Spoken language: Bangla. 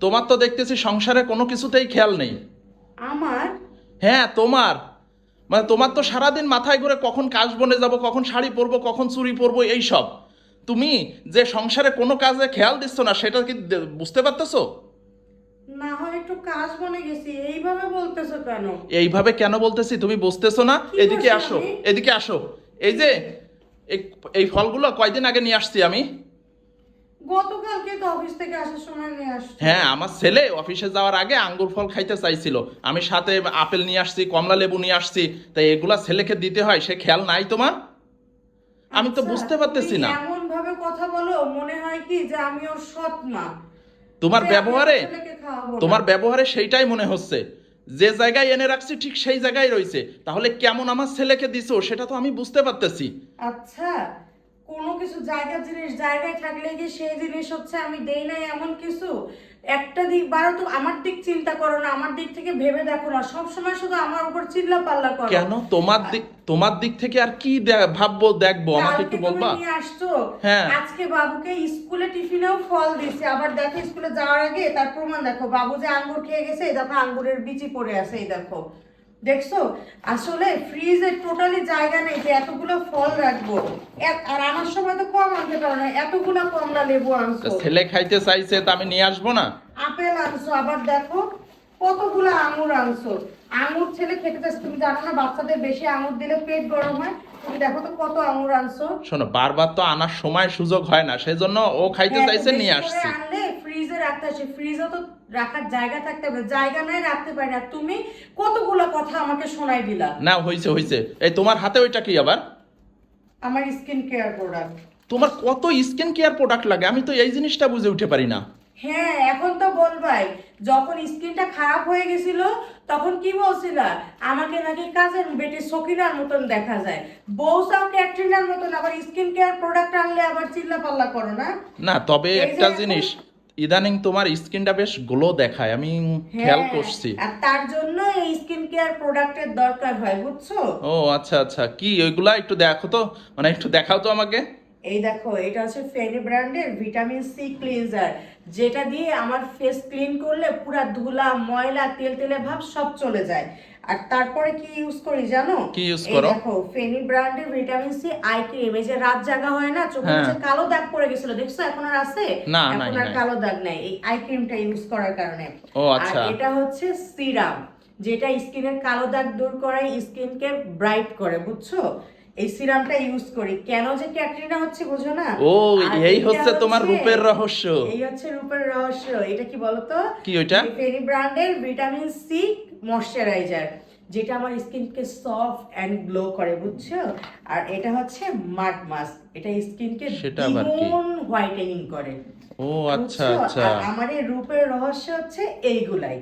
তোমার তো দেখতেছি সংসারে কোনো কিছুতেই খেয়াল নেই। আমার? হ্যাঁ তোমার। মানে তোমার তো সারাদিন মাথায় ঘুরে কখন কাশ বনে যাব কখন শাড়ি পরবো কখন চুরি পরবো এই সব। তুমি যে সংসারে কোনো কাজে খেয়াল দিচ্ছ না সেটা কি বুঝতে পারতেছো? না হয় একটু কাজ বনে গেছি এইভাবে বলতেছো কেন? এইভাবে কেন বলতেছি তুমি বুঝতেছো না? এদিকে আসো এদিকে আসো। এই যে এই- এই ফলগুলো কয়দিন আগে নিয়ে আসছি আমি? গতকালকে তো অফিস থেকে আসার সময় নিয়ে আসছি। হ্যাঁ আমার ছেলে অফিসে যাওয়ার আগে আঙ্গুর ফল খাইতে চাইছিল। আমি সাথে আপেল নিয়ে আসছি কমলা লেবু নিয়ে আসছি। তাই এগুলা ছেলেকে দিতে হয় সে খেয়াল নাই তোমার? আমি তো আচ্ছা, বুঝতে পারতেছি না। এমন ভাবে কথা বলো মনে হয় কি যে আমি ওর সৎ মা তোমার ব্যবহারে। তোমার ব্যবহারে সেইটাই মনে হচ্ছে। যে জায়গায় এনে রাখছি ঠিক সেই জায়গায় রয়েছে। তাহলে কেমন আমার ছেলেকে দিছো সেটা তো আমি বুঝতে পারতেছি। আচ্ছা কোনো কিছু জায়গা জিনিস জায়গায় থাকলে কি সেই জিনিস হচ্ছে আমি দেই নাই এমন কিছু? একটা দিক বারো তো আমার দিক চিন্তা করো না আমার দিক থেকে ভেবে দেখো না। সব সময় শুধু আমার উপর চিল্লা পাল্লা করো। কেন? তোমার দিক তোমার দিক থেকে আর কি ভাববো দেখব? আমাকে একটু বলবা? তুমি নিয়ে আসছো? হ্যাঁ। আজকে বাবুকে স্কুলে টিফিনেও ফল দিছে আবার দেখো স্কুলে যাওয়ার আগে তার প্রমাণ দেখো। বাবু যে আঙ্গুর খেয়ে গেছে এই দেখো আঙ্গুরের বিচি পড়ে আছে এই দেখো। দেখছ? আসলে ফ্রিজে টোটালি জায়গা নেই যে এতগুলো ফল রাখব। আর আমার সময় তো কম আনতে পারো না এতগুলো কমলা লেবু আনছো। ছেলে খাইতে চাইছে তা আমি নিয়ে আসব না? আপেল আনছো আবার দেখো কতগুলো আঙুর আনছো। আঙুর ছেলে খেতে চাচ্ছে তুমি জানো না বাচ্চাদের বেশি আঙুর দিলে পেট গরম হয়? তুমি দেখো তো কত আঙুর আনছো। শোনো বারবার তো আনার সময় সুযোগ হয় না সেজন্য ও খাইতে হ্যাঁ, চাইছে নিয়ে আসছি। ফ্রিজে রাখতে আসে ফ্রিজে তো রাখার জায়গা থাকতে হবে। জায়গা নাই রাখতে পারি না। তুমি কতগুলো কথা আমাকে শোনাই দিলা? না হয়েছে হয়েছে এই তোমার হাতে ওইটা কি আবার? আমার স্কিন কেয়ার প্রোডাক্ট তোমার কত স্কিন কেয়ার প্রোডাক্ট লাগে? আমি তো এই জিনিসটা বুঝে উঠতে পারি না। হ্যাঁ এখন তো বলবাই যখন স্কিনটা খারাপ হয়ে গেছিল তখন কি বলছিলা? আমাকে নাকি কাজের বেটি সকিনার মতন দেখা যায়। বউ চাও ক্যাটরিনার মতন আবার স্কিন কেয়ার প্রোডাক্ট আনলে আবার চিল্লা পাল্লা করো না? না তবে একটা জিনিস ইদানিং তোমার স্কিনটা বেশ গ্লো দেখায় আমি খেয়াল হ্যাঁ, করছি। আর তার জন্য এই স্কিন কেয়ার প্রোডাক্টের দরকার হয় বুঝছ? ও আচ্ছা আচ্ছা। কি ওইগুলা একটু দেখো তো? মানে একটু দেখাও তো আমাকে। এই দেখো এটা হচ্ছে ফেরি ব্র্যান্ডের ভিটামিন সি ক্লিনজার যেটা দিয়ে আমার ফেস ক্লিন করলে পুরা ধুলা ময়লা তেল তেলে ভাব সব চলে যায়। আর তারপরে কি ইউজ করি জানো কি ইউজ করো? দেখো ফেনি ব্র্যান্ডের ভিটামিন সি আই ক্রিম এই যে রাত জাগা হয় না চোখে হ্যাঁ। কালো দাগ পড়ে গেছিল দেখছ এখন আর আছে না, না এখন আর কালো দাগ নাই এই আই ক্রিমটা ইউজ করার কারণে ও, আচ্ছা আর। এটা হচ্ছে সিরাম যেটা স্কিনের কালো দাগ দূর করে স্কিনকে ব্রাইট করে বুঝছ এই সিরামটা ইউজ করি। কেন যে ক্যাটরিনা হচ্ছে বুঝো না? ও এই হচ্ছে তোমার রূপের রহস্য। এই হচ্ছে রূপের রহস্য। এটা কি বলতো? কি ওইটা? ফেরি ব্র্যান্ডের ভিটামিন সি ময়শ্চারাইজার যেটা আমার স্কিনকে সফট এন্ড গ্লো করে বুঝছ? আর এটা হচ্ছে মাড মাস্ক এটা স্কিনকে? দ্বিগুণ হোয়াইটেনিং করে। ও আচ্ছা আচ্ছা। আমার এই রূপের রহস্য হচ্ছে এইগুলাই।